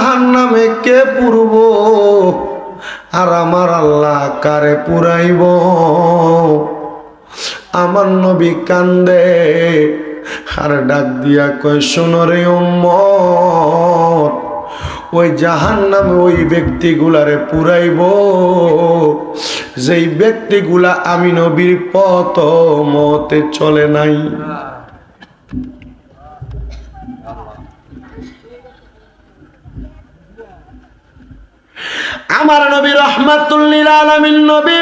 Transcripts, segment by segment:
জাহান নামে কে পুরব? আর আমার আল্লাহ কারে পুরাইব? আমার নবী কান্দে, আর ডাক দিয়া কয় উম্মত, ওই জাহান নামে ওই ব্যক্তিগুলারে পুরাইব। যেই ব্যক্তিগুলা আমি নবীর পথ মতে চলে নাই। আমার নবী রহমাতুল্লিল আলমিন নবী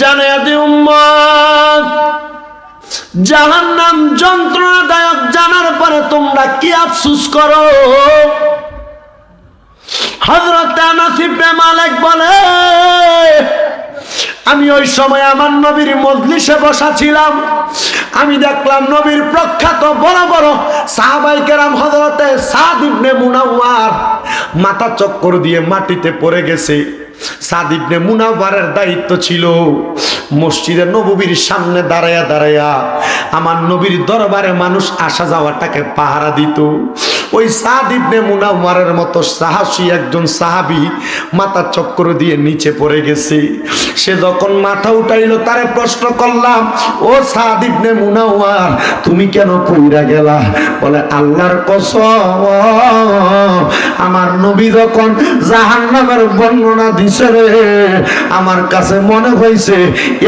জানায়াতি উম্মত, জাহান্নাম যন্ত্রণাদায়ক জানার পরে তোমরা কি আফসুস করো? হজরত মালিক বলে, আমি ওই সময় আমার নবীর মজলিসে বসা ছিলাম। আমি দেখলাম নবীর প্রখ্যাত বড় বড় সাহাবাই কেরাম হজরতে সাদ ইবনে মুনাওয়ার মাথা চক্কর দিয়ে মাটিতে পড়ে গেছে। সাদিবনে মুনাওয়ারের দায়িত্ব ছিল মসজিদে নবীর সামনে দাঁড়ায়া দাঁড়ায়া আমার নবীর দরবারে মানুষ আসা যাওয়াটাকে পাহারা দিত। ওই সাদ ইবনে মুনাওয়ারের মতো সাহসী একজন সাহাবী মাথা চক্কর দিয়ে নিচে পড়ে গেছে। সে যখন মাথা উঠাইলো, তারে প্রশ্ন করলাম, ও সাদ ইবনে মুনাওয়ার, তুমি কেন কইরা গেলা? বলে, আল্লাহর কসম, আমার নবী যখন জাহান্নামের বর্ণনা দিছে রে, আমার কাছে মনে হয়েছে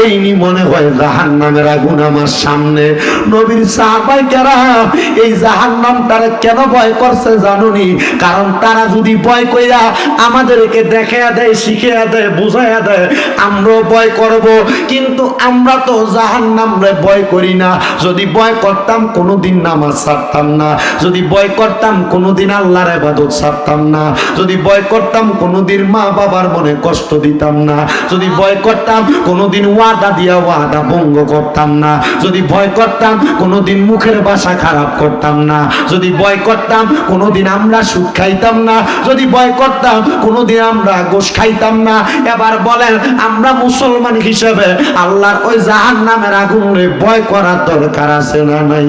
এই নি মনে হয় জাহান্নামের আগুন আমার সামনে। নবীর সাহাবাই কেরাম এই জাহান্নাম তারা কেন ভয় করছে জানুনি, কারণ তারা যদি ভয় কইরা আমাদেরকে দেখাইয়া দেয়, শিখিয়া দেয়, বুঝাইয়া দেয়, আমরাও ভয় করব। কিন্তু আমরা তো জাহান্নাম রে ভয় করি না। যদি ভয় করতাম, কোনোদিন নামাজ ছাড়তাম না। যদি ভয় করতাম, কোনোদিন আল্লাহর ইবাদত ছাড়তাম না। যদি ভয় করতাম, কোনোদিন মা বাবার মনে কষ্ট দিতাম না। যদি ভয় করতাম, কোনোদিন ওয়াদা দিয়া ওয়াদা ভঙ্গ করতাম না। যদি ভয় করতাম, কোনোদিন মুখের ভাষা খারাপ করতাম না। যদি ভয় করতাম কোনোদিন আমরা সুখ খাইতাম না। যদি ভয় করতাম, কোনোদিন আমরা গোশ খাইতাম না। এবার বলেন, আমরা মুসলমান হিসেবে আল্লাহর ওই জাহান নামের আগুনে ভয় করার দরকার আছে না নাই?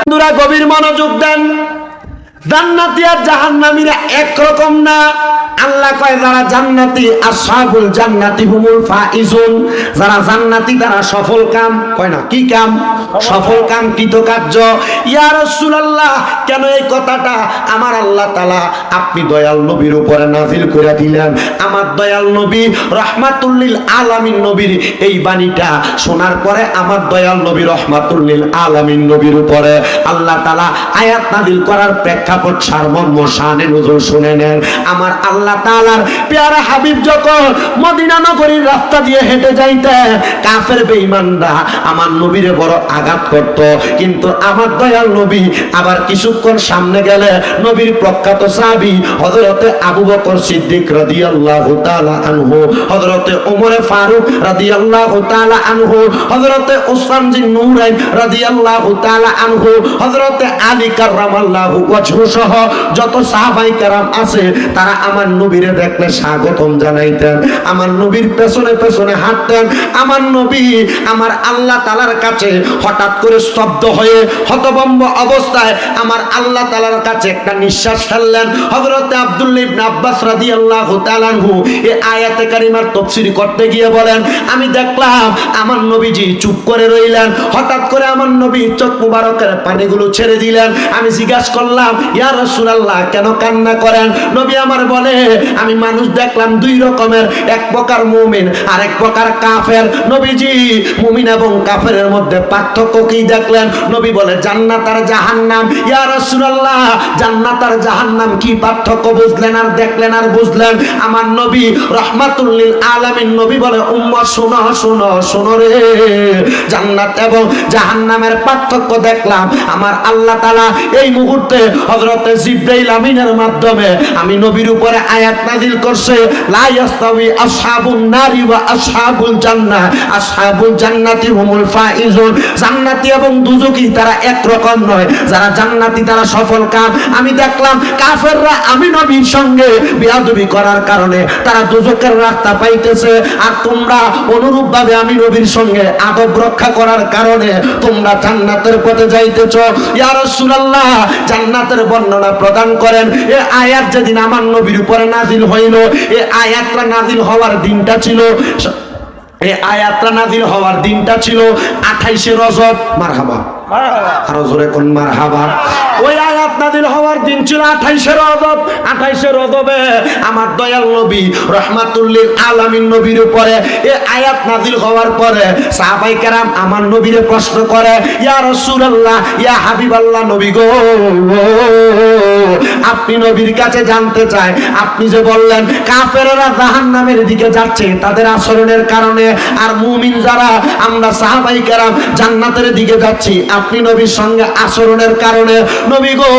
বন্ধুরা, গভীর মনোযোগ দেন। জান্নাতি আর জাহান্নামীরা না। আল্লাহ কয়, যারা জান্নাতি জান্নাতি হুমুল ফাইজুন। যারা জান্নাতি, তারা সফল কাম। কয় না, কি কাম? সফল কাম, কৃতকার্য। ইয়া রাসূলুল্লাহ, কেন এই কথাটা? আমার আল্লাহ তাআলা আপনি দয়াল নবীর উপরে নাযিল করে দিলেন। আমার দয়াল নবী রহমাতুল্লিল আলামিন নবীর এই বাণীটা শোনার পরে আমার দয়াল নবী রহমাতুল্লিল আলামিন নবীর উপরে আল্লাহ তাআলা আয়াত নাযিল করার প্রেক্ষাপট সারমর্ম শানে নজর শুনে নেন। আমার আল্লাহ তাআলার পেয়ারা হাবিব যখন মদিনা নগরীর রাস্তা দিয়ে হেঁটে যাইতে কাফের বেঈমানরা আমার নবীরে বড় আঘাত করত। কিন্তু আমার দয়াল নবী আবার কিছুক্ষণ সামনে গেলে নবীর প্রখ্যাত সাহাবী হযরতে আবু বকর সিদ্দিক রাদিয়াল্লাহু তাআলা আনহু, হযরতে ওমরে ফারুক রাদিয়াল্লাহু তাআলা আনহু, হযরতে ওসমান জিন নূরাইন রাদিয়াল্লাহু তাআলা আনহু, হযরতে আলী কাররামাল্লাহু ওয়াজহু সহ যত সাহাবাই কেরাম আছে, তারা আমার নবীরে দেখলে স্বাগতম জানাইতেন। আমার নবীর পেছনে পেছনে হাঁটতেন। আমার নবী আমার আল্লাহ তালার কাছে হঠাৎ করে স্তব্ধ হয়ে হতবম্ব অবস্থায় আমার আল্লাহ তালার কাছে একটা নিঃশ্বাস ফেললেন। হযরতে আব্দুল্লাহ ইবনে আব্বাস আল্লাহ তাআলাহু এই আয়াতে কারিমার তাফসীর করতে গিয়ে বলেন, আমি দেখলাম আমার নবীজি চুপ করে রইলেন। হঠাৎ করে আমার নবী চোখ মুবারকের পানিগুলো ছেড়ে দিলেন। আমি জিজ্ঞাসা করলাম ইয়া রাসূলুল্লাহ, কেন কান্না করেন? নবী আমার বলে, আমি মানুষ দেখলাম দুই রকমের, এক প্রকার মুমিন, আর এক প্রকার কাফের। নবীজি, মুমিন এবং কাফেরের মধ্যে পার্থক্য কি দেখলেন? নবী বলে, জান্নাত আর জাহান্নাম। ইয়া রাসূলুল্লাহ, জান্নাত আর জাহান্নাম কি পার্থক্য বুঝলেন আর দেখলেন আর বুঝলেন? আমার নবী রহমাতুল লিল আলামিন, নবী বলে উম্মত শোনো শোনো শোনো রে। জান্নাত এবং জাহান্নামের পার্থক্য দেখলাম। আমার আল্লাহ তাআলা এই মুহূর্তে হযরতে জিবরাইল আমিনের মাধ্যমে আমি নবীর উপরে আয়াত নাজিল করছে, লা ইয়াস্তাউই আসহাবুন নারি ওয়া আসহাবুল জান্নাহ। আসহাবুল জান্নাতি হুমুল ফাইজুন। জান্নাতি এবং দুজকি তারা এক রকম নয়। যারা জান্নাতি, তারা সফল কাম আমি দেখলাম কাফেররা আমি নবীর সঙ্গে বিয়াদবি করার কারণে তারা দুজকের রাস্তা পাইতেছে। আর তোমরা অনুরূপ ভাবে আমি নবীর সঙ্গে আদব রক্ষা করার কারণে তোমরা জান্নাতের পথে যাইতেছ। ইয়া রাসূলুল্লাহ, জান্নাতের বর্ণনা প্রদান করেন এ আয়াত যেদিন আমার নবীর উপরে নাজিল হইল এ আয়াতটা নাজিল হওয়ার দিনটা ছিল এ আয়াতটা নাজিল হওয়ার দিনটা ছিল আঠাইশে রজব। মারহাবা। আরও জোরে কোন মারহাবা? ওই নাজিল হওয়ার দিন ছিল আঠাইশে রজব আঠাইশে রজবে আমার দয়াল নবী রহমাতুল্লিল আলামিন নবীর উপরে এই আয়াত নাজিল হওয়ার পরে সাহাবাই কেরাম আমার নবীরে প্রশ্ন করে, ইয়া রাসূলুল্লাহ, ইয়া হাবিবাল্লাহ নবী গো, আপনি নবীর কাছে জানতে চায়, আপনি যে বললেন কাফেররা জাহান্নামের দিকে যাচ্ছে তাদের আচরণের কারণে, আর মুমিন যারা, আমরা সাহাবাই কেরাম জান্নাতের দিকে যাচ্ছি, আপনি নবীর সঙ্গে আচরণের কারণে, নবী গো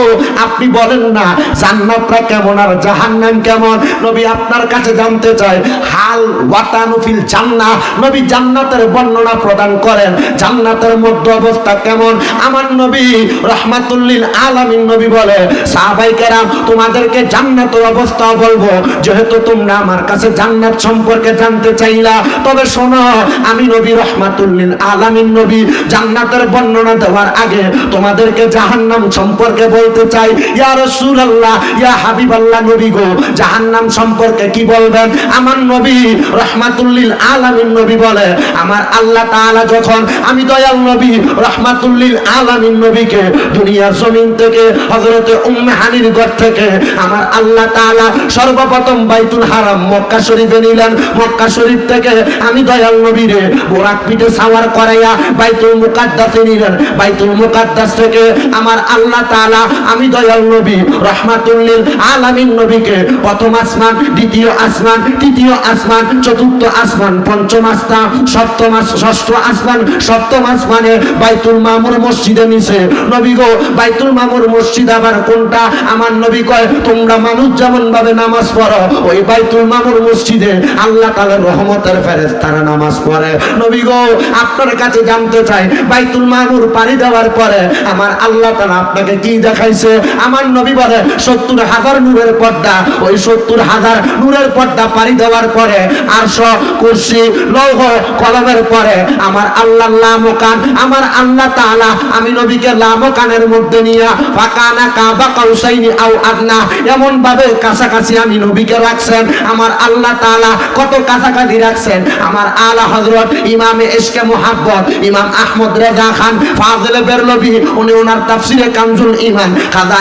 আপনি বলেন না জান্নাতটা কেমন আর জাহান্নাম কেমন? নবী আপনার কাছে জানতে চায়, হাল ওয়াতানুফিল জান্নাহ। নবী জান্নাতের বর্ণনা প্রদান করেন, জান্নাতের মধ্যে অবস্থা কেমন? আমার নবী রহমাতুল্লিল আলামিন নবী বলে, সাহাবাই কেরাম, তোমাদেরকে জান্নাতের অবস্থা বলব। যেহেতু তোমরা আমার কাছে জান্নাত সম্পর্কে জানতে চাইলা, তবে শোনো, আমি নবী রহমাতুল্লিল আলামিন নবী। জান্নাতের বর্ণনা দেওয়ার আগে তোমাদেরকে জাহান্নাম সম্পর্কে বলতে চাই, ইয়া রাসূলুল্লাহ, ইয়া হাবিবাল্লাহ নবী গো, জাহান্নাম সম্পর্কে কি বলবেন? আমার নবী রহমাতুল্লিল আলামিন নবী বলে, আমার আল্লাহ তাআলা যখন, আমি দয়াল নবী রহমাতুল্লিল আলামিন নবীকে দুনিয়ার জমিন থেকে হযরতে উম্মে হানির ঘর থেকে আমার আল্লাহ তাআলা সর্বপ্রথম বাইতুল হারাম মক্কা শরীফে নিলেন। মক্কা শরীফ থেকে আমি দয়াল নবীরে বোরাক পিঠে সাওয়ার করাইয়া বাইতুল মুকাদ্দাসে নিলেন। বাইতুল মুকাদ্দাস থেকে আমার আল্লাহ তাআলা আমি দয়াল নবী, রহমাতুল্লিল আলামিন নবীকে প্রথম আসমান, দ্বিতীয় আসমান, তৃতীয় আসমান, চতুর্থ আসমান, পঞ্চম আসমান, সপ্তম ষষ্ঠ আসমান, সপ্তম আসমানে বাইতুল মামুর মসজিদে নিছে নবী গো, বাইতুল মামুর মসজিদ আবার কোনটা? আমার নবী কয়, তোমরা মানুষ যেমন ভাবে নামাজ পড়ো, ওই বাইতুল মামুর মসজিদে আল্লাহ তাআলার রহমতের ফেরেশতারা নামাজ পড়ে। নবী গো, আপনার কাছে জানতে চাই, বাইতুল মামুর পাড়ি দেওয়ার পরে আমার আল্লাহ তাআলা আপনাকে কি দেখাইছে আমার নবী বলে, সত্তর হাজার নূরের পর্দা। ওই সত্তর হাজার নূরের পর্দা পাড়ি দেওয়ার পরে আরশ, কুরসি, লৌহ, কলমের পরে আমার আল্লাহ লামকান, আমার আল্লাহ তাআলা, আমি নবীকে লামকানের মধ্যে নিয়ে, ফাকানা কাবা কাউসাইনি আও আদনা এমন ভাবে কাছাকাছি আমি নবীকে রাখছেন। আমার আল্লাহ তাআলা কত কাছাকাছি রাখছেন। আমার আলা হযরত ইমামে ইশকে মুহাব্বত, ইমাম আহমদ রেজা খান, ফাজিলে বেরলভি উনি ওনার তাফসিরে কানজুল ইমান খাজা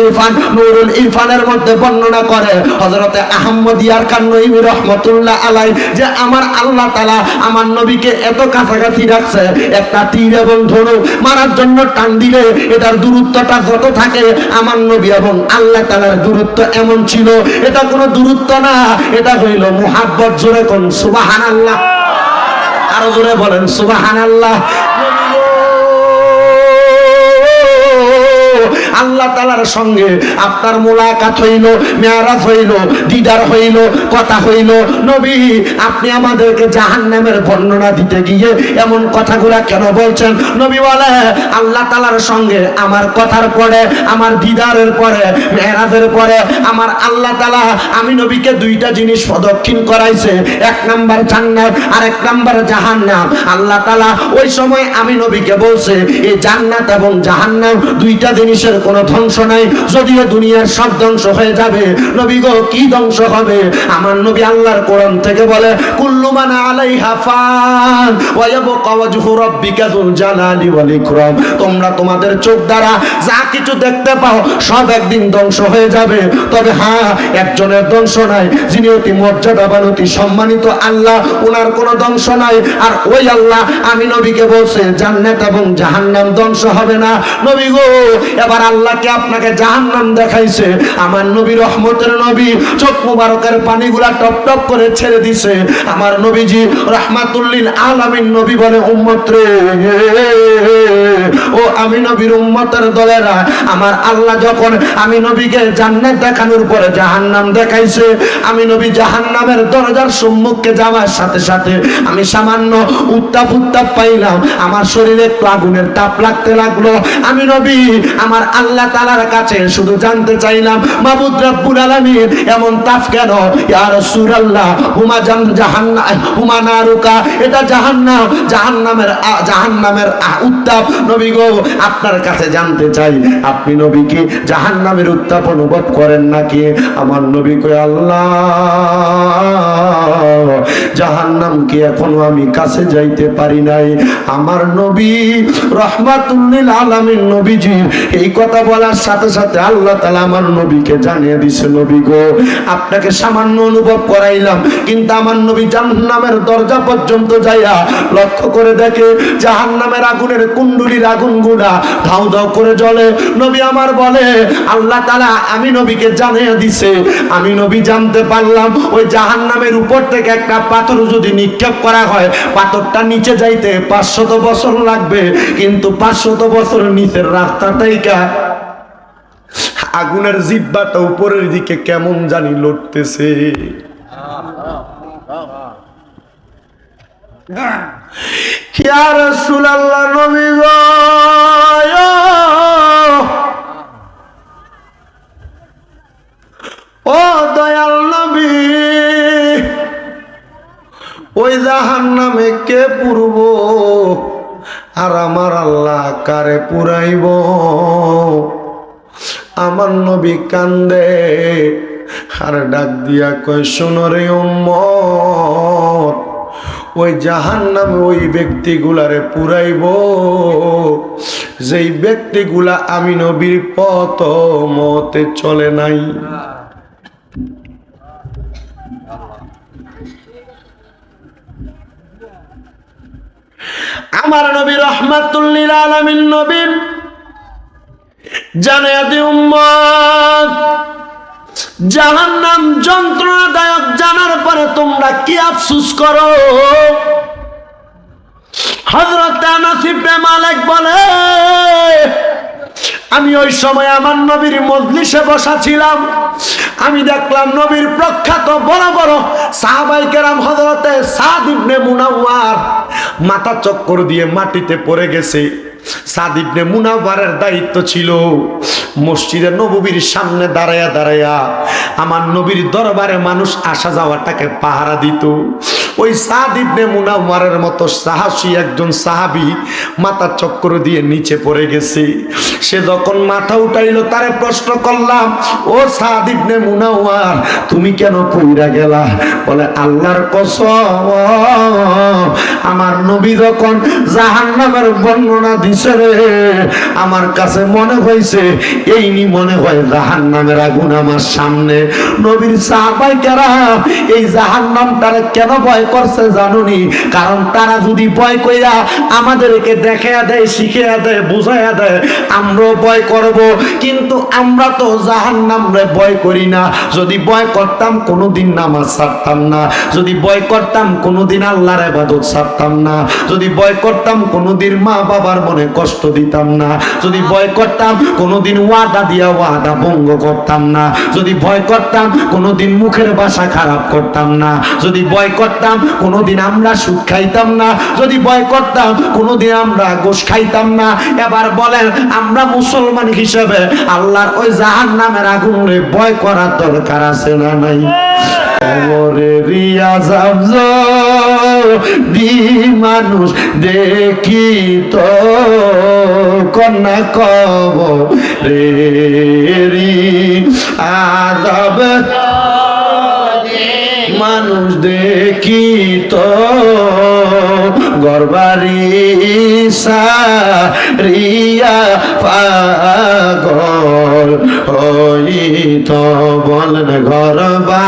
ইরফান, নুরুল ইরফানের মধ্যে বর্ণনা করে হযরতে আহমদিয়ার কান্নইমি রহমতুল্লাহ আলাই যে আমার আল্লাহ তাআলা আমার নবীকে এত কাছাকাছি রাখছে, একটা তীর এবং ধনু মারার জন্য টান দিলে এটার দূরত্বটা যত থাকে, আমার নবী এবং আল্লাহ তাআলার দূরত্ব এমন ছিল, এটা কোনো দূরত্ব না, এটা হইল মুহাব্বত, জোরে কোন সুবহানাল্লাহ। আরও জোরে বলেন সুবহানাল্লাহ। আল্লাহ তালার সঙ্গে আপনার মোলাকাত হইল, মেয়ারাজ হইল, দিদার হইল, কথা হইল। নবী, আপনি আমাদেরকে জাহান্নামের বর্ণনা দিতে গিয়ে এমন কথাগুলা কেন বলছেন? নবী বলে, আল্লাহ তালার সঙ্গে আমার কথার পরে, আমার দিদারের পরে, মেয়ারাজের পরে, আমার আল্লাহ তালা আমি নবীকে দুইটা জিনিস প্রদক্ষিণ করাইছে। এক নাম্বার জান্নাত আর এক নাম্বার জাহান্নাম। আল্লাহ তালা ওই সময় আমি নবীকে বলছে এই জান্নাত এবং জাহান্নাম দুইটা জিনিসের কোনো ধ্বংস নাই। যদিও দুনিয়ার সব ধ্বংস হয়ে যাবে, নবী গো, কি ধ্বংস হবে? আমার নবী আল্লাহর কোরআন থেকে বলে, কুল্লু মান আলাইহা তোমরা তোমাদের চোখ দ্বারা যা কিছু দেখতে পাও, সব একদিন ধ্বংস হয়ে যাবে। তবে হ্যাঁ একজনের ধ্বংস নাই, যিনি অতি মর্যাদাবান অতি সম্মানিত আল্লাহ ওনার কোনো ধ্বংস নাই। আর ওই আল্লাহ, আমি নবীকে বলছে, জান্নাত এবং জাহান্নাম ধ্বংস হবে না। নবী গো, এবার আল্লাহকে আপনাকে জাহান্নাম দেখাইছে। আমার নবী রহমতের নবী চোখ মুবারকের পানিগুলা টপ টপ করে ছেড়ে দিছে। আমার নবীজি রহমাতুল্লিল আলামিন নবী বলে, উম্মত রে। ও আমি নবীর উম্মতের দলেরা, আমার আল্লাহ যখন আমি নবীকে জান্নাত দেখানোর পরে জাহান্নাম দেখাইছে, আমি নবী জাহান্নামের দরজার সম্মুখে যাওয়ার সাথে সাথে আমি সামান্য উত্তাপ উত্তাপ পাইলাম। আমার শরীরে আগুনের তাপ লাগতে লাগল। আমি নবী, আমার আল্লাহ তালার কাছে শুধু জানতে চাইলাম, মাবুদ রাব্বুল আলামিন, এমন তাপ কেন? ইয়া রাসূলুল্লাহ, হুমা জান জাহান্নাম হুমা নারুকা, এটা জাহান্নাম, জাহান্নামের জাহান্নামের উত্তাপ। নবী গো, আপনার কাছে জানতে চাই, আপনি নবী কি জাহান্নামের উত্তাপ অনুভব করেন নাকি? আমার নবী কই আল্লাহ, জাহান্নাম কি এখনও আমি কাছে যাইতে পারি নাই? আমার নবী রহমাতুল্লিল আলামিন, নবীজি, এই কথা বলার সাথে সাথে আল্লাহ তালা আমার নবীকে জানিয়ে দিছে নবী গো, আপনাকে সামান্য অনুভব করাইলাম, কিন্তু আমার নবী জাহান্নামের দরজা পর্যন্ত যাইয়া লক্ষ্য করে দেখে জাহান্নামের আগুনের কুণ্ডুলির আগুন গুড়া ধাউ ধাউ করে জ্বলে। নবী আমার বলে, আল্লাহ তালা আমি নবীকে জানিয়ে দিছে আমি নবী জানতে পারলাম, ওই জাহান্নামের উপর থেকে একটা পাথর যদি নিক্ষেপ করা হয়, পাথরটা নিচে যাইতে পাঁচশত বছর লাগবে, কিন্তু পাঁচশত বছর নিচের রাস্তাটাই কা আগুনের জিব্বাটা উপরের দিকে কেমন জানি লড়তেছে ইয়া রাসূলুল্লাহ নবী ও দয়াল নবী, ওই জাহান নামে কে পুরব? আর আমার আল্লাহ কারে পুরাইব? আমার নবী কান্দে, আর ডাক দিয়া কয় শোনরে উম্মত, ওই জাহান নামে ওই ব্যক্তিগুলারে পুরাইব। যেই ব্যক্তিগুলা আমি নবীর পথ মতে চলে নাই। আমার নবী রহমাতুল্লিল আলামিন নবী উম্মত। জাহান্নাম যন্ত্রণাদায়ক জানার পরে তোমরা কি আফসুস করো? আমি ওই সময় আমার নবীর মজলিসে বসা ছিলাম আমি দেখলাম নবীর প্রখ্যাত বড় বড় সাহাবাই কেরাম হজরতে সাদ ইবনে মুনাওয়ার মাথা চক্কর দিয়ে মাটিতে পড়ে গেছে। সাদ ইবনে মুনাওয়ারের দায়িত্ব ছিল মসজিদে নববীর সামনে দাঁড়ায়া দাঁড়ায়া আমার নবীর দরবারে মানুষ আসা যাওয়াটাকে পাহারা দিত। ওই সাদ ইবনে মুনাওয়ারের মতো সাহসী একজন সাহাবী মাথা চক্কর দিয়ে নিচে পড়ে গেছে। সে যখন মাথা উঠাইলো, তারে প্রশ্ন করলাম, ও সাদ ইবনে মুনাওয়ার, তুমি কেন পইরা গেলা? বলে, আল্লাহর কসম, আমার নবী যখন জাহান্নামের বর্ণনা দিছে রে। আমার কাছে মনে হয়েছে, এই নি মনে হয় জাহান্নামের আগুন আমার সামনে। নবীর সাহাবাই কারা এই জাহান্নামটারে কেন ভয় করছে জানুনি? কারণ তারা যদি ভয় কইরা আমাদেরকে দেখাইয়া দেয়, শিখিয়া দেয়, বুঝাইয়া দেয়, আমরাও ভয় করব। কিন্তু আমরা তো জাহান্নাম রে ভয় করি না। যদি ভয় করতাম, কোনোদিন নামাজ ছাড়তাম না। যদি ভয় করতাম, কোনোদিন আল্লাহর ইবাদত ছাড়তাম না। যদি ভয় করতাম, কোনোদিন মা বাবার মনে কষ্ট দিতাম না। যদি ভয় করতাম কোনোদিন ওয়াদা দিয়া ওয়াদা ভঙ্গ করতাম না। যদি ভয় করতাম কোনোদিন মুখের ভাষা খারাপ করতাম না। যদি ভয় করতাম কোনোদিন আমরা সুদ খাইতাম না। যদি ভয় করতাম কোনোদিন আমরা গোশ খাইতাম না। এবার বলেন আমরা মুসলমান হিসেবে আল্লাহর ওই জাহান নামের আগুনে ভয় করার দরকার আছে না নাই? কবরে দি মানুষ দেখি তো কন্যা কব রে রি আজাব মানুষ দেখি তো গরবারি রিয়া পাগল হই তো বলেন গরবা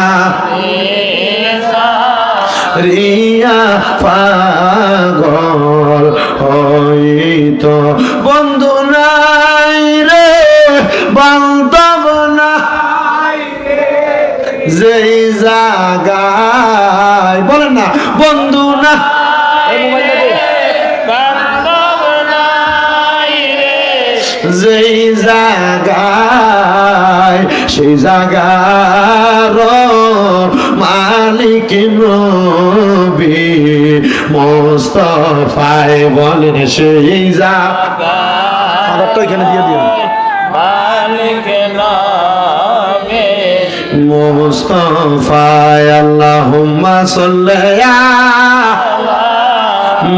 রিয়া পাগল হইত। বন্ধু নাই রে বান্ধব নাই যেই জাগায় বলেন না বন্ধু না যেই জাগায় সেই জাগার মালিক নয়। মোস্তফায় বলেন সেই যা খাবারটা এখানে দিয়ে দিও। মোস্তফায় আল্লাহুম্মা সাল্লি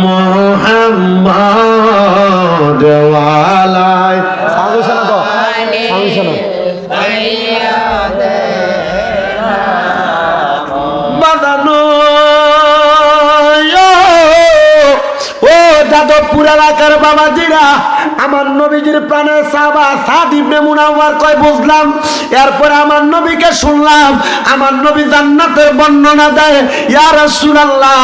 মোহাম্মদ সাউন্ড বাবাজিরা আমার নবীজির প্রাণের সাবা সাদ ইবনে মুনাওয়ার কয়, বুঝলাম। এরপরে আমার নবীকে শুনলাম, আমার নবী জান্নাতের বর্ণনা দেয়, ইয়া রাসূলুল্লাহ,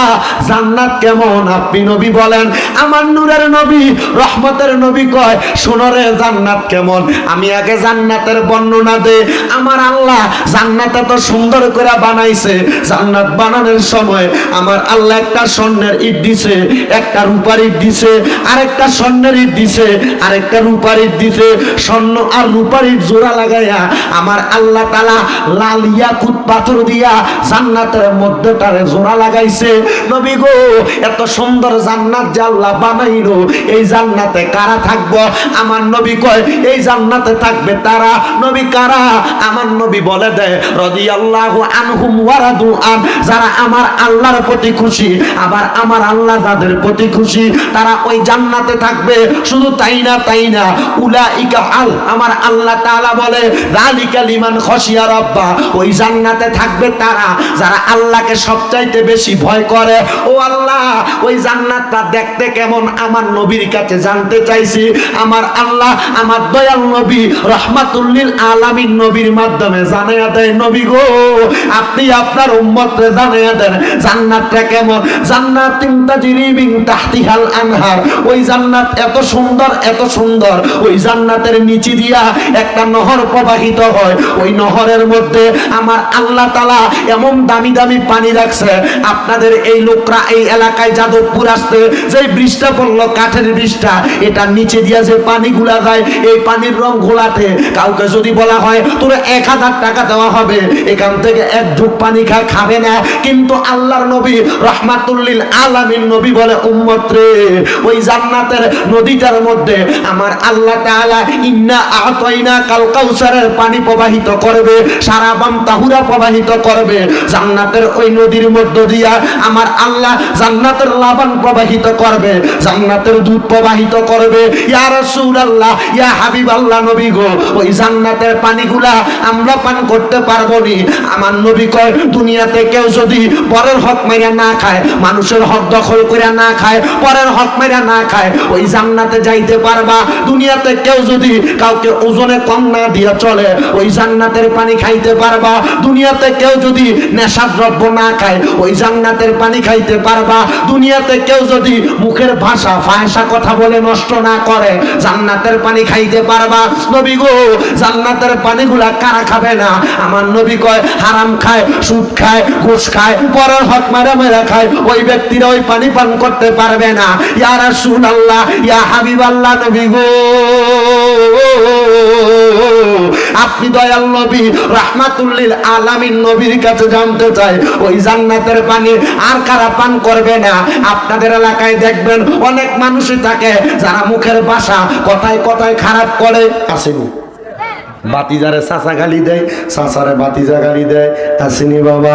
জান্নাত কেমন? আপনি নবী বলেন, আমার নূরের নবী, রহমতের নবী কয়, শুনো রে, জান্নাত কেমন? আমি আগে জান্নাতের বর্ণনা দে আমার আল্লাহ জান্নাত এত সুন্দর করে বানাইছে, জান্নাত বানানোর সময় আমার আল্লাহ একটা স্বর্ণের ইট দিছে, একটা রূপার ইট দিছে, আরেকটা স্বর্ণের ইট দিছে আরেকটা রূপার ইট দিছে, স্বর্ণ আর রূপার জোড়া লাগাইয়া। আমার আল্লাহ তালা লাল ইয়াকুত পাথর দিয়া জান্নাতের মধ্যটারে জোড়া লাগাইছে। নবী গো, এত সুন্দর জান্নাত যে আল্লাহ বানাইলো, এই জান্নাতে কারা থাকব? আমার নবী কয়, এই জান্নাতে থাকবে তারা। নবী কারা? আমার নবী বলে দেয় রদি আল্লাহ আনহুম ওয়ারাদু আন, যারা আমার আল্লাহর প্রতি খুশি, আবার আমার আল্লাহ যাদের প্রতি খুশি, তারা ওই জান্নাতে থাকবে। শুধু তাই না দেখতে কেমন? আমার নবীর কাছে জানতে চাইছি। আমার আল্লাহ, আমার দয়াল নবী রহমাতুল্লিল আলামিন নবীর মাধ্যমে জানাইয়া দেয়, নবী গো, আপনি আপনার উম্মতরে জানাইয়া দেন, জান্নাতটা কেমন? জান্নাত এত সুন্দর, এত সুন্দর, ওই জান্নাতের নিচে দিয়া একটা নহর প্রবাহিত হয়। ওই নহরের মধ্যে আমার আল্লাহ তালা এমন দামি দামি পানি রাখছে, আপনাদের এই লোকরা এই এলাকায় যাদবপুর আসতে যে বৃষ্টা পড়ল, কাঠের বৃষ্টা, এটা নিচে দিয়া যে পানিগুলা যায়, এই পানির রং ঘোলাটে। কাউকে যদি বলা হয়, তোর এক হাজার টাকা দেওয়া হবে, এখান থেকে এক ঢুক পানি খা খাবে না। কিন্তু আল্লাহর নবী রহমাতুল্লিল আলামিন নবী বলে, উম্মত রে, ওই জান্নাতের নদীটার মধ্যে আমার আল্লাহ তাআলা ইন্না আতাইনা কাল কাউসারের পানি প্রবাহিত করবে, সারা বাম তাহুরা প্রবাহিত করবে। জান্নাতের ওই নদীর মধ্য দিয়া আমার আল্লাহ জান্নাতের লাবান প্রবাহিত করবে, জান্নাতের দুধ প্রবাহিত করবে। ইয়া রাসূলুল্লাহ, ইয়া হাবিবাল্লাহ নবী গো, ওই জান্নাতের পানিগুলা আমরা পান করতে পারব নি। আমার নবী কয়, দুনিয়াতে কেউ যদি পরের হক মেরা না খায়, মানুষের হক দখল করে না খায়, পরের হক মেরা না খায়, ওই জান্নাতে যাইতে পারবা? দুনিয়াতে কেউ যদি কাউকে ওজনে কম না দিয়ে চলে, ওই জান্নাতের পানি খাইতে পারবা। দুনিয়াতে কেউ যদি নেশা দ্রব্য না খায়, ওই জান্নাতের পানি খাইতে পারবা। দুনিয়াতে কেউ যদি মুখের ভাষা ফায়সা কথা বলে নষ্ট না করে, জান্নাতের পানি খাইতে পারবা। নবী গো, জান্নাতের পানিগুলা কারা খাবে না? আমার নবী কয়, হারাম খায়, সুদ খায়, ঘুষ খায়, পরের হক মেরা মেরা খায়। ওই ব্যক্তিরা ওই পানি পান করতে পারবে না। ইয়া রাসূলুল্লাহ, ইয়া হাবিবাল্লাহ নবী গো। আপনি দয়াল নবী, রাহমাতুল্লিল আলামিন নবীর কাছে জানতে চাই, ওই জান্নাতের পানি আর কারা পান করবে না? আপনাদের এলাকায় দেখবেন অনেক মানুষই থাকে যারা মুখের বাসা কথায় কথায় খারাপ করে। আসেনি। বাতিজারে চাচা গালি দেয়, চাচারে বাতিজা গালি দেয়। আসেনি বাবা,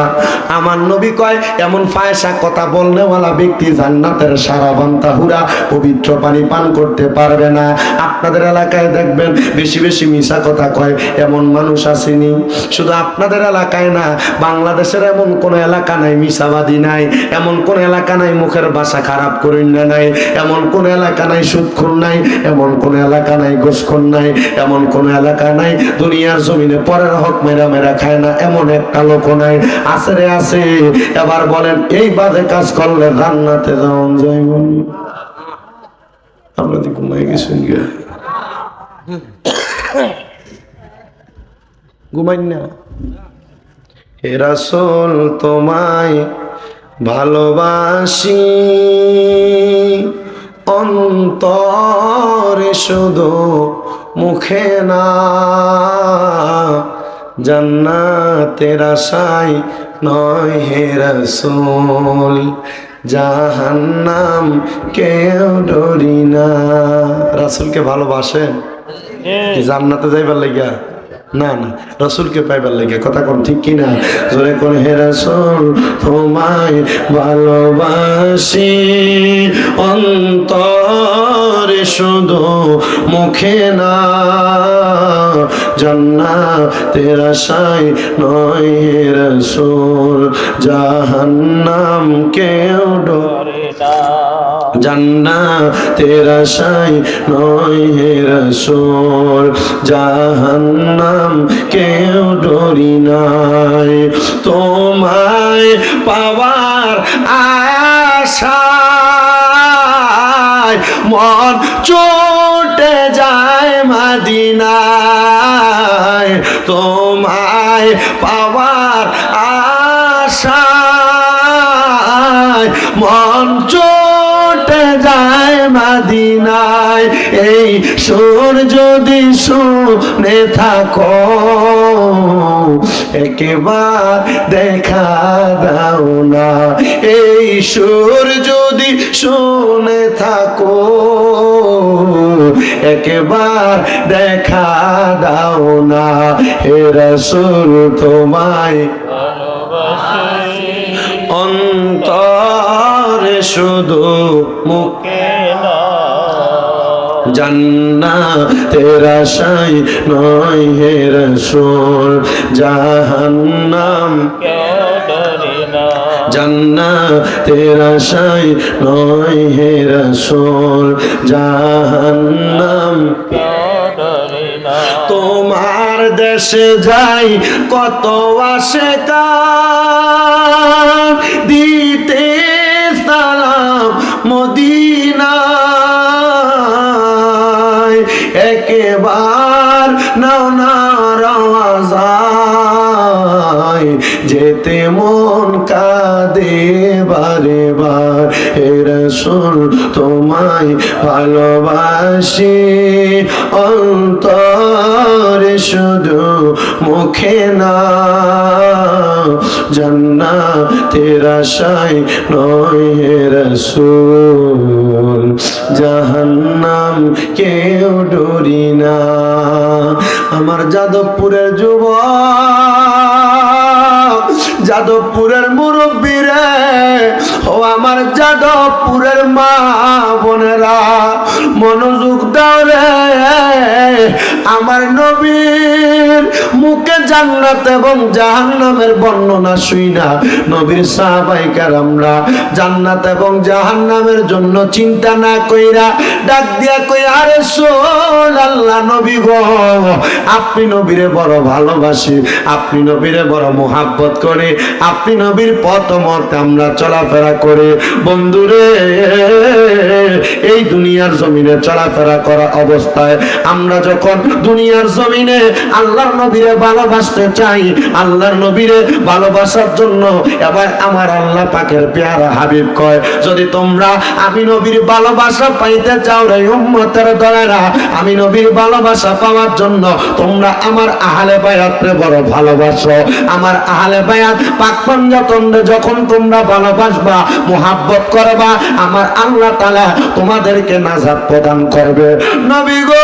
আমার নবী কয়, এমন ফায়সা কথা বললেওয়ালা ব্যক্তি জান্নাতের সারা বান্তা হুরা পবিত্র পানি পান করতে পারবে না। আপনাদের এলাকায় দেখবেন, বেশি বেশি মিশা কথা কয়, এমন মানুষ আসেনি। শুধু আপনাদের এলাকায় না, বাংলাদেশের এমন কোন এলাকা নাই, মিশাবাদী নাই, এমন কোন এলাকা নাই, মুখের বাসা খারাপ করেন নাই, এমন কোন এলাকা নাই, সুদখুর নাই, এমন কোন এলাকা নাই ঘুষখোর নাই, এমন কোন এলাকা নাই দুনিয়ার জমিনে পরের হক মেরা মেরা খায় না, এমন একটা লোক নাই। আছে রে, আছে। এবার বলেন, এই বাজে কাজ করলে রান্নাতে যাওয়া যায় আপনাদের ঘুমাই গেছেন গা ঘুমাই না? হে রাসূল, তোমায় ভালোবাসি। অন্তরে শুধু মুখে না। জান্নাতের আশায় নয় হে রসুল। জাহান্নাম কেউ ডরি না। রাসুলকে ভালোবাসেন? কি জান্নাতে যাইবার লাগিয়া? না না, রসুলকে পাইবার লাগে কথা কোন ঠিক কি না? জোরে কোন, হে রসুল, তোমায় ভালোবাসি। অন্তরে শুধু মুখে না জন্না তেরা সাই নয় রসুল, জাহান্নাম কেউ ডরে জান্না তেরা সাই নয় হে রসুল, জাহান্নাম কেউ ডরি নাই। তোমায় পাওয়ার আশায় মন চোটে যায় মাদিনায়। তোমায় পাওয়ার আশায় মন চোটে শুনে থাকো। একেবার দেখা দাও না। এই সুর যদি শুনে থাকো একবার দেখা দাও না। হে রসুল তোমায় অন্তরে শুধু মুখে জান্না তেরা সাই নয় হে রসুল, জাহান্নাম। জান্না তেরা সাই নয় হে রসুল, জাহান্নাম। তোমার দেশে যাই কত আসে কার যেতে মন কাঁদে বারে বার। হে রসুল, তোমায় ভালোবাসি। অন্তরে শুধু মুখে না জন্না তেরা সাই নয় হে রসুল। জাহান্নাম কেউ ডরি না। আমার যাদবপুরের যুবক যাদবপুরের মুরব্বী রে ও আমার যাদবপুরের মা বোনেরা মনোযোগ দাও রে। আমার নবীর মুখে জান্নাত এবং জাহান্নামের বর্ণনা শুই না। নবীর সাহাবাইকার আমরা জান্নাত এবং জাহান্নামের জন্য চিন্তা না কইরা ডাক দিয়া কই আরে সোল আল্লাহ নবী গো, আপনি নবীরে বড় ভালোবাসি, আপনি নবীরে বড় মোহাব্বত করে, আপনি নবীর পথ মত আমরা চলাফেরা করে। বন্ধুরে, এই দুনিয়ার জমিনে চলাফেরা করা অবস্থায় আমরা যখন দুনিয়ার জমিনে আল্লাহর নবীরে ভালোবাসতে চাই, আল্লাহর নবীরে ভালোবাসার জন্য এবার আমার আল্লাহ পাকের পেয়ারা হাবিব কয়, যদি তোমরা আমি নবীর ভালোবাসা পাইতে চাও রে উম্মতের দলেরা, আমি নবীর ভালোবাসা পাওয়ার জন্য তোমরা আমার আহলে বায়াতরে বড় ভালোবাসো। আমার আহলে বায়াত পাক পঞ্জাতন্ডে যখন তোমরা ভালোবাসবা, মোহাব্বত করবা, আমার আল্লাহ তাআলা তোমাদেরকে নাজাত প্রদান করবে। নবী গো!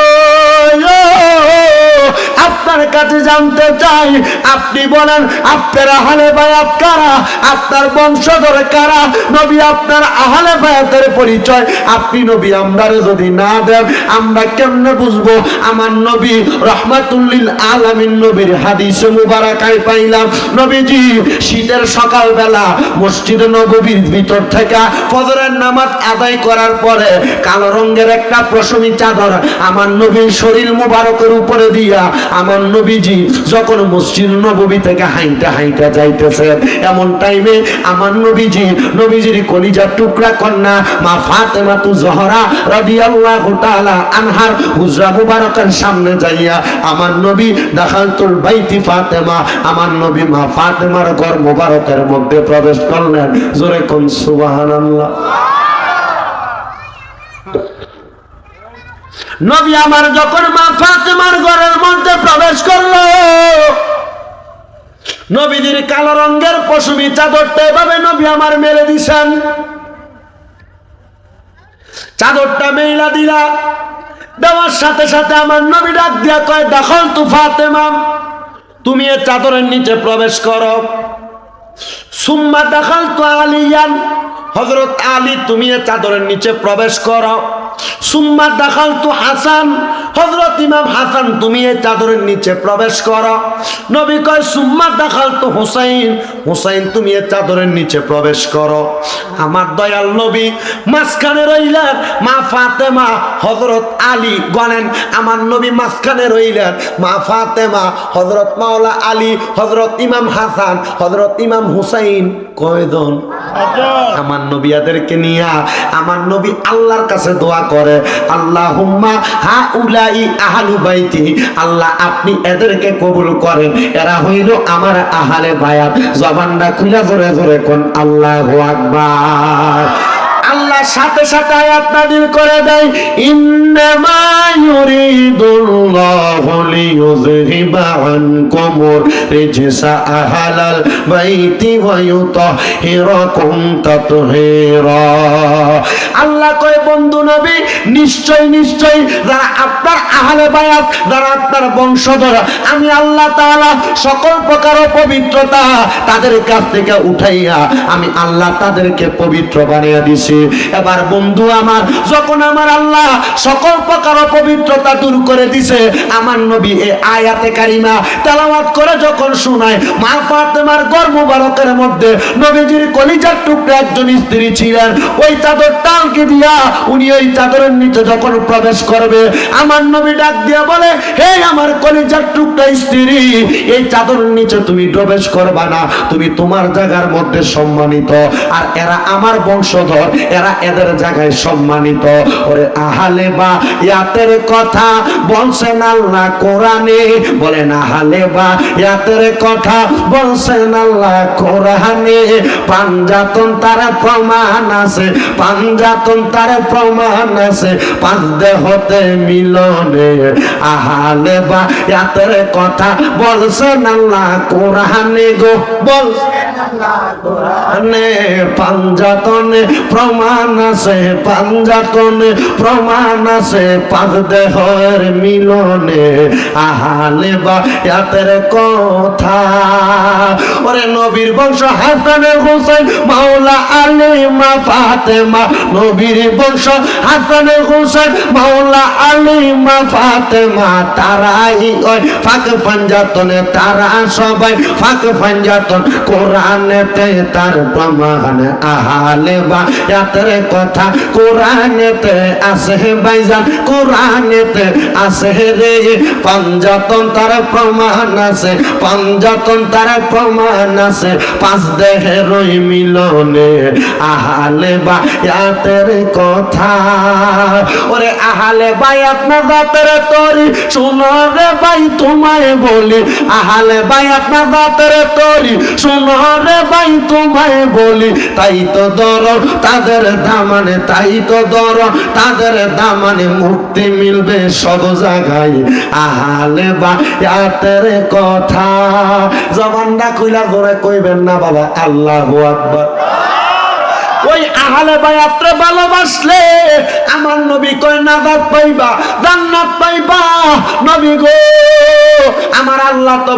আপনার কাছে জানতে চাই, আপনি বলেন, আপনার আহলে বায়াত কারা? আপনার বংশধর কারা? নবী আপনার আহলে বায়াতের পরিচয়। আপনি নবী, আমরারে যদি না দেন, আমরা কেমনে বুঝব? আমার নবী রহমাতুল্লিল আলামিন নবীর হাদিসে মুবারাকায় পাইলাম। নবীজি, শীতের সকালবেলা মসজিদে নববীর ভিতর থেকে ফজরের নামাজ আদায় করার পরে কালো রঙের একটা প্রশমী চাদর আমার নবীর শরীর মুবারকের উপরে দিয়া আমার নবীজি যখন মসজিদ নববী থেকে হাইটা হাইটা যাইতেছেন এমন টাইম আমার নবীজি, নবীজির কলিজার টুকরা কন্যা, মা ফাতেমা তু জহরা রাদিয়াল্লাহু তাআলা আনহার হুজরা মুবারকের সামনে যাইয়া আমার নবী দাখালতুল বাইতি ফাতেমা, আমার নবী মা ফাতেমার ঘর মুবারকের মধ্যে প্রবেশ করলেন। জোরে কোন সুবহানাল্লাহ। নবী আমার যখন মা ফাতেমার ঘরের মধ্যে প্রবেশ করল, নবীজির কালো রঙের পশুমি চাদরটা এভাবে নবী আমার মেলে দিছেন। চাদরটা মেইলা দিলা, দেওয়ার সাথে সাথে আমার নবী ডাক দিয়া কয় দখল তু ফাতেমা, তুমি এ চাদরের নিচে প্রবেশ করো। সুম্মা দখল তো আলিয়ান হজরত আলী, তুমি এ চাদরের নিচে প্রবেশ করো। সুম্মা দখল তু হাসান হজরত ইমাম হাসান তুমি এই চাদরের নিচে প্রবেশ করো। নবী কয় সুম্মা দখল তু হুসাইন হুসাইন তুমি এই চাদরের নিচে প্রবেশ করো। আমার দয়াল নবী মাঝখানে রইলেন মা ফাতেমা হজরত আলী গনেন আমার নবী মাঝখানে রইলেন মা ফাতেমা হজরত মাওলা আলী হজরত ইমাম হাসান হজরত ইমাম হুসাইন। কয়জন? আমার নবিয়াদেরকে নিয়ে আমার নবী আল্লাহর কাছে দোয়া করে। আল্লাহ হুম্মা হা উলাই আহালু বাইতি। আল্লাহ, আপনি এদেরকে কবুল করেন। এরা হইল আমার আহালে বায়াত। জবানটা খুলে ধরে ধরে কোন আল্লাহ আকবার। সাথে সাথে আয়াত নাযিল করে দেয়, ইন্নামা ইউরিদুল্লাহু রিজসা বাইতি ওয়া তাতহীরা। আল্লাহ কয়, বন্ধু নবী, নিশ্চয় নিশ্চয় যারা আপনার আহলে বায়াত, যারা আপনার বংশধর, আমি আল্লাহ তাআলা সকল প্রকার পবিত্রতা তাদের কাছ থেকে উঠাইয়া আমি আল্লাহ তাদেরকে পবিত্র বানিয়ে দিছি। এবার বন্ধু আমার, যখন আমার আল্লাহ সকল প্রকার পবিত্রতা দূর করে দিছে, আমার নবী এ আয়াতে কারিমা তেলাওয়াত করে যখন শোনায়, মা ফাতেমার গর্ভ বালকের মধ্যে নবীজির কলিজার টুকরা একজন স্ত্রী ছিলেন, ওই চাদর টালকে দিয়া উনি ওই চাদরের নিচে যখন প্রবেশ করবে, আমার নবী ডাক দিয়া বলে, হে আমার কলিজার টুকরা স্ত্রী, এই চাদরের নিচে তুমি প্রবেশ করবা না, তুমি তোমার জায়গার মধ্যে সম্মানিত। আর এরা আমার বংশধর, এরা এদের জায়গায় সম্মানিত। ওরে আহালে বা, ইয়াতের কথা বলছেন আল্লাহ কোরআনে। বলেন, আহালে বা, ইয়াতের কথা বলছেন আল্লাহ কোরআনে। পাঞ্জাতন তার প্রমাণ আছে, পাঞ্জাতন তার প্রমাণ আছে, পাঁচ দেহতে মিলনে। আহালে বা, ইয়াতের কথা বলছেন আল্লাহ কোরআনে গো। আল্লাহ কোরআনে। পাঞ্জাতনে প্রমাণ আছে, পাঞ্জাতনে প্রমাণ আছে পাঁচ দেহের মিলনে। আহালে বা ইয়াতের কথা। ওরে নবীর বংশ হাসানের হোসেন মাওলা আলী, মা ফাতেমা। নবীর বংশ হাসানের হোসেন মাওলা আলী, মা ফাতেমা। তারাই ওই ফাঁক পাঞ্জাতনে, তারা সবাই ফাঁক পাঞ্জাতন। কোরআনেতে তার প্রমাণ, আহালে বা ইয়াতের কথা কোরআনেতে আছে ভাইজান, কোরআনেতে আছে রে। পাঞ্জাতন তার প্রমাণ আছে, পাঞ্জাতন তার প্রমাণ আছে। পাঁচ দেহের ওই মিলনে আহালে বা ইয়াতের কথা। ওরে আহালে ভাই আপনার বাপের তরি, শুনো রে ভাই তোমায় বলি। আহালে ভাই আপনার বাপের তরি, শুনো রে ভাই তোমায় বলি। তাই তো দর তাদের দামানে, তাই তো দর, তাদের দামানে মুক্তি মিলবে সব জায়গায়। আহালে বা কথা। জবানটা খুইলা করে কইবেন না বাবা, আল্লাহ আকবার। ওই আহালে বায়াত্রে ভালোবাসলে আমার নবী কয়, নাজাত পাইবা, জান্নাত পাইবা, নবী গো, আমার আল্লাহ তো